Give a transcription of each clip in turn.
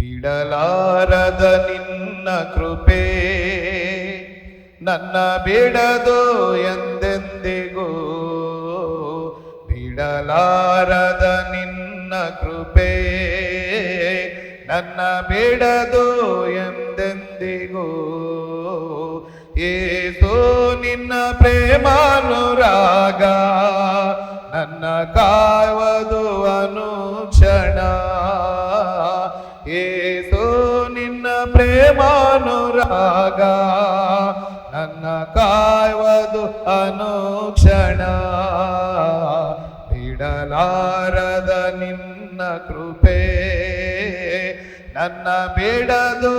ಬಿಡಲಾರದ ನಿನ್ನ ಕೃಪೆ ನನ್ನ ಬಿಡದು ಎಂದೆಂದಿಗೂ. ಬಿಡಲಾರದ ನಿನ್ನ ಕೃಪೆ ನನ್ನ ಬಿಡದು ಎಂದೆಂದಿಗೂ. ಏಸೋ ನಿನ್ನ ಪ್ರೇಮಾನುರಾಗ ನನ್ನ ಕಾಯುವುದು ಪ್ರೇಮಾನುರಾಗ, ನನ್ನ ಕಾಯುವುದು ಅನುಕ್ಷಣ. ಬಿಡಲಾರದ ನಿನ್ನ ಕೃಪೆ, ನನ್ನ ಬಿಡದು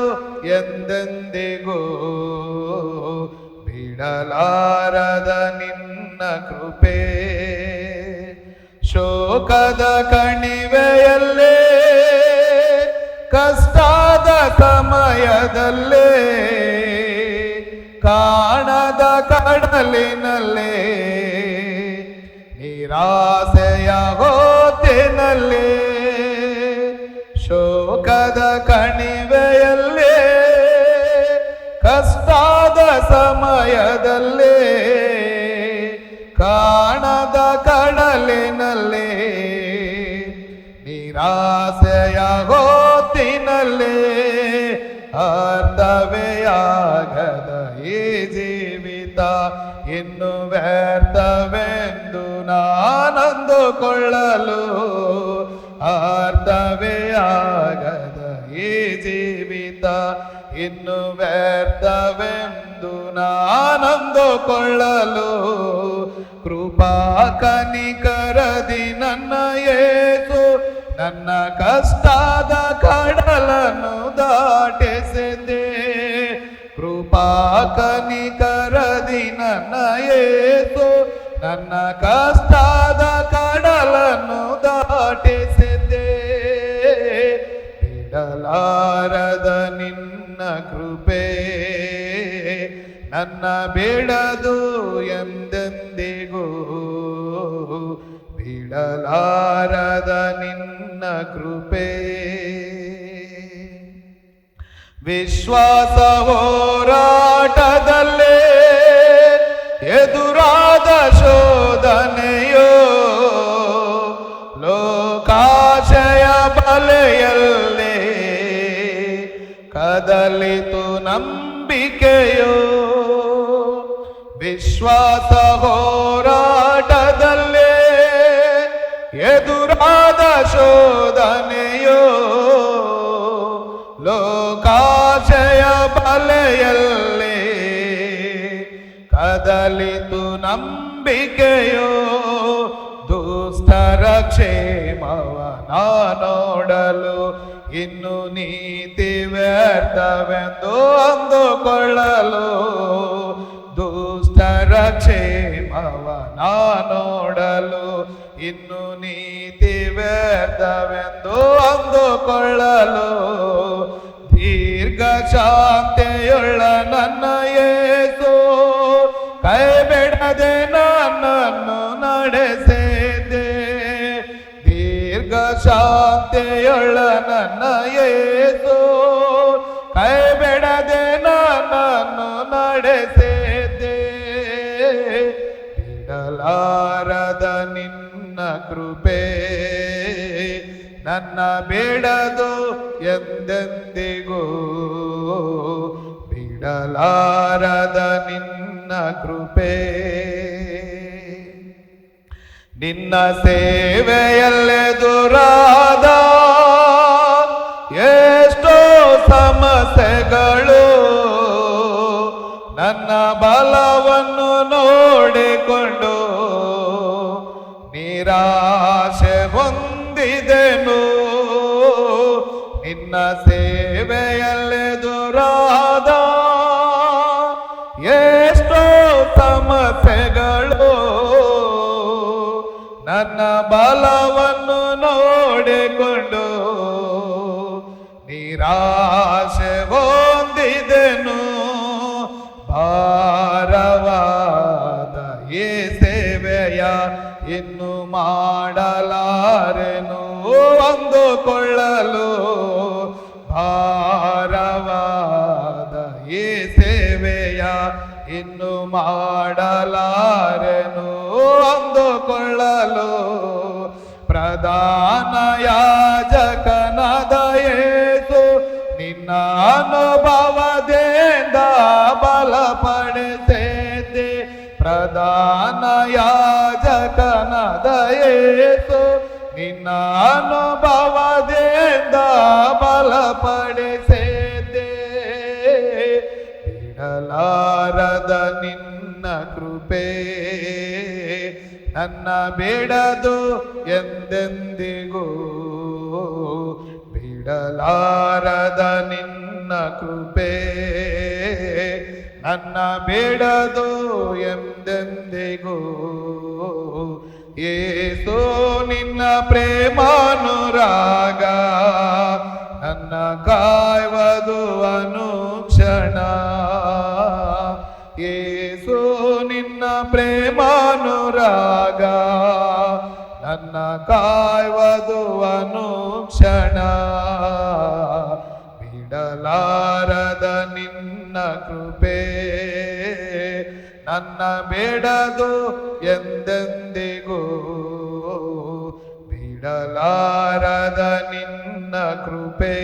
ಎಂದೆಂದಿಗೂ. ಬಿಡಲಾರದ ನಿನ್ನ ಕೃಪೆ, ಶೋಕದ ಕಣಿವೆಯಲ್ಲೇ, ಕಷ್ಟದ ಸಮಯದಲ್ಲೇ ಕಾಣದ ಕಡಲಿನಲ್ಲೇ ನಿರಾಸೆಯ ಹೋತಿನಲ್ಲೇ ಶೋಕದ ಕಣಿವೆಯಲ್ಲೇ ಕಷ್ಟದ ಸಮಯದಲ್ಲೇ ಕಾಣದ ಕಡಲಿನಲ್ಲೇ ನಿರಾಸೆಯ ಹೋತಿನಲ್ಲೇ ನಾನಂದುಕೊಳ್ಳಲು ಅರ್ಥವೇ ಆಗದ ಈ ಜೀವಿತ ಇನ್ನು ವ್ಯರ್ಥವೆಂದು ನಾನಂದುಕೊಳ್ಳಲು ಕೃಪಾ ಕನಿಕರದಿ ನನ್ನ ಏಸು, ನನ್ನ ಕಷ್ಟದ ಕಡಲನ್ನು ದಾಟಿಸಿದೆ. ಕೃಪಾ ಕನಿಕರದಿ ನನ್ನ ಏಸು, ನನ್ನ ಕಷ್ಟದ ಕಡಲನ್ನು ಬಿಡಲಾರದ ನಿನ್ನ ಕೃಪೆ ನನ್ನ ಬಿಡದು ಎಂದೆಂದಿಗೂ ಬಿಡಲಾರದ ನಿನ್ನ ಕೃಪೆ. ವಿಶ್ವಾಸ ಹೋರಾಟದಲ್ಲೇ ಎದುರಾದ ಶೋಧನೆಯೋ ಕದಲಿತು ನಂಬಿಕೆಯೋ. ವಿಶ್ವಾಸ ಹೋರಾಟದಲ್ಲೇ ಎದುರಾದ ಶೋಧನೆಯೋ. ಲೋಕಾಶಯ ಬಲೆಯಲ್ಲೇ ಕದಲಿತು ನಂಬಿಕೆಯೋ. ದುಷ್ಟರ ಕ್ಷೇಮವ ನೋಡಲು ಇನ್ನು ನೀತಿ ವ್ಯರ್ಥವೆಂದು ಅಂದುಕೊಳ್ಳಲು ದುಷ್ಟರ ಕ್ಷೇಮವ ನಾ ನೋಡಲು ಇನ್ನು ನೀತಿ ವ್ಯರ್ಥವೆಂದು ಅಂದುಕೊಳ್ಳಲು ದೀರ್ಘ ಶಾಂತಿಯೊಳ ನನ್ನ ಏಸು. ಕೈ ಬಿಡದೆ ನನ್ನನ್ನು ನಡೆಸಿದೆ. ಬಿಡಲಾರದ ನಿನ್ನ ಕೃಪೆ. ನನ್ನ ಬೇಡದು ಎಂದೆಂದಿಗೂ. ಬಿಡಲಾರದ ನಿನ್ನ ಕೃಪೆ. ನಿನ್ನ ಸೇವೆಯಲ್ಲೆದುರಾದ ಎಷ್ಟೋ ಸಮಸ್ಯೆಗಳು ನನ್ನ ಬಲವನ್ನು ನೋಡಿಕೊಂಡು ನಿರಾಶೆ ಹೊಂದಿದೆನು. ನಿನ್ನ ಸೇವೆಯಲ್ಲೆದುರಾದ ಎಷ್ಟೋ ಸಮಸ್ಯೆಗಳು ನನ್ನ ಬಲವನ್ನು ನೋಡಿಕೊಂಡು ನಿರಾಶೆ ಹೊಂದಿದೆನು. ಭಾರವಾದ ಈ ಸೇವೆಯ ಇನ್ನು ಮಾಡಲಾರೆನು. ಅಂದುಕೊಳ್ಳಲು ಭಾರವಾದ ಈ ಸೇವೆಯ ಇನ್ನು ಮಾಡಲಾರೆನು. ಅಂದುಕೊಳ್ಳಲು ಪ್ರಧಾನ ಯಾಜಕನ ಯೇಸು, ನಿನ್ನ ಅನುಭವದಿಂದ ಬಲಪಡಿಸಿದೆ ಪ್ರಧಾನ ಯಾಜಕನಾದ ಯೇಸು, ನಿನ್ನ ಅನುಭವದಿಂದ ಪಡೆದೇತೆ ಬಿಡಲಾರದ ನಿನ್ನ ಕೃಪೆ ನನ್ನ ಬಿಡದು ಎಂದೆಂದಿಗೂ ಬಿಡಲಾರದ ನಿನ್ನ ಕೃಪೆ. ನನ್ನ ಬಿಡದು ಎಂದೆಂದಿಗೂ ಏಸೋ ನಿನ್ನ ಪ್ರೇಮಾನುರಾಗ. ನನ್ನ ಕಾಯ್ವದು ನನ್ನ ಕಾಯ್ವದುವನು ಕ್ಷಣ. ಬಿಡಲಾರದ ನಿನ್ನ ಕೃಪೆ ನನ್ನ ಬೇಡದು ಎಂದೆಂದಿಗೂ. ಬಿಡಲಾರದ ನಿನ್ನ ಕೃಪೇ